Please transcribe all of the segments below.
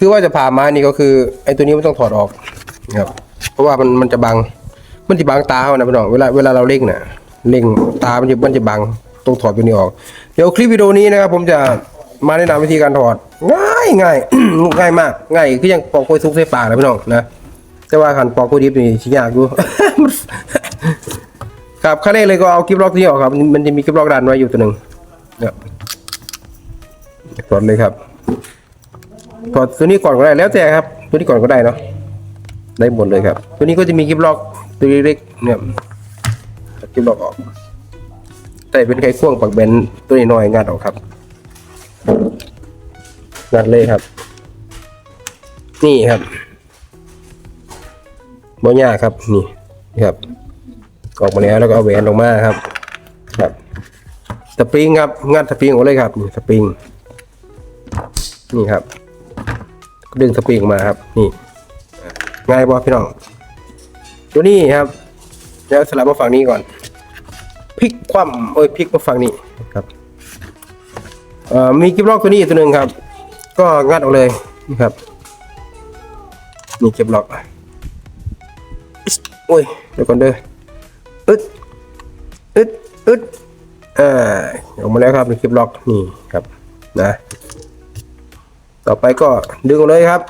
คือว่าจะผ่าไม้นี่ก็คือไอ้ตัวนี้มันต้องถอดออกนะครับ เพราะว่ามันมันจะบัง มันจะบังตาเขานะพี่น้องเวลาเวลาเราเล่งน่ะเล่งตามันจะมันจะบังต้องถอดตัวนี้ออก เดี๋ยวคลิปวิดีโอนี้นะครับผมจะมาแนะนำวิธีการถอด ง่ายง่ายง่ายมากง่ายคือยังปอกกล้วยซุกใส่ปากนะพี่น้องนะแต่ว่าขันปอกกล้วยดิบนี่ชิยากอยู่ครับขั้นแรกเลยก็เอากิฟล็อกนี้ออกครับ มันจะมีกิฟล็อกดันไว้อยู่ตัวหนึ่งเนี่ยถอดเลยครับ ถอดตัวนี้ก่อนก็ได้แล้วแต่ครับ ตัวนี้ก่อนก็ได้เนาะได้หมดเลยครับ ตัวนี้ก็จะมีกิฟล็อกตัวเล็กๆเนี่ยกิฟล็อกออกแต่เป็นไขควงปักแบนตัวนี้น้อยงัดออกครับงัดเลยครับ นี่ครับบ่ยากครับนี่นี่ครับ ออกมาแล้วแล้วก็เอาแหวนออกมาครับ ครับสปริงครับงัดสปริงออกเลยครับนี่สปริงนี่ครับ ดึงสปริงออกมาครับ นี่ง่ายป่พี่น้อง ตัวนี้ครับแล้วสลับมาฝั่งนี้ก่อนพลิกคว่ำโอ้ยพลิกมาฝั่งนี้ครับมีกิบล็อกตัวนี้ตัวหนึ่งครับ ก็งัดออกเลยนี่ครับนี่กิบล็อกโอ้ยเดี๋ยวก่อนเด้ออึดอึดอึดอ่าออกมาแล้วครับในคลิปล็อกนี่ครับ นะ ต่อไปก็ดึงเลยครับ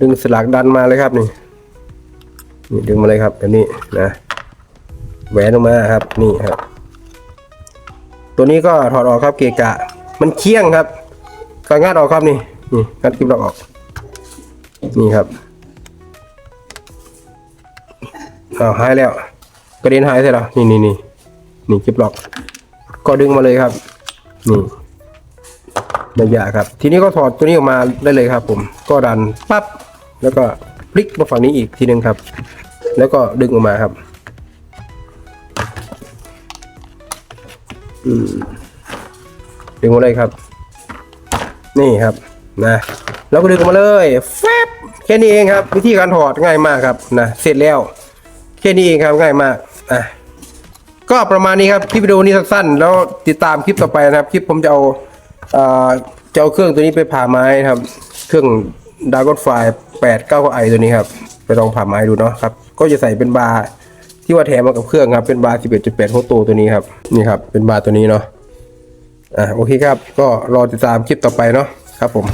ดึงสลักดันมาเลยครับนี่นี่ดึงมาเลยครับแบบนี้นะแหวนออกมาครับนี่ครับ ตัวนี้ก็ถอดออกครับเกะกะ มันเคี่ยงครับก็งัดออกครับนี่นี่งัดคลิปล็อกออก นี่ครับอ้าวหายแล้ว กระเด็นหายใช่หรอนี่นี่นี่นี่คลิปล็อก ก็ดึงมาเลยครับนี่ ไม่ยากครับ ทีนี้ก็ถอดตัวนี้ออกมาได้เลยครับ ผม ก็ดันปั๊บแล้วก็พลิกมาฝั่งนี้อีกทีหนึงครับ แล้วก็ดึงออกมาครับดึงมาเลยครับ นี่ครับนะแล้วก็ดึงออกมาเลยแฟบแค่นี้เองครับ วิธีการถอดง่ายมากครับนะเสร็จแล้ว แค่นี้เองครับง่ายมากอะก็ประมาณนี้ครับคลิปวิดีโอนี้สั้นๆแล้วติดตามคลิปต่อไปนะครับ คลิปผมจะเอา เอ่อจะเอาเครื่องตัวนี้ไปผ่าไม้ครับ เครื่องดากอนไฟแปดเก้าไอตัวนี้ครับ ไปลองผ่าไม้ดูเนาะครับ ก็จะใส่เป็นบาร์ที่ว่าแถมมากับเครื่องครับ เป็นบาร์11.8โฮโตตัวนี้ครับ นี่ครับ เป็นบาร์ตัวนี้เนาะ อะโอเคครับ ก็รอติดตามคลิปต่อไปเนาะครับผม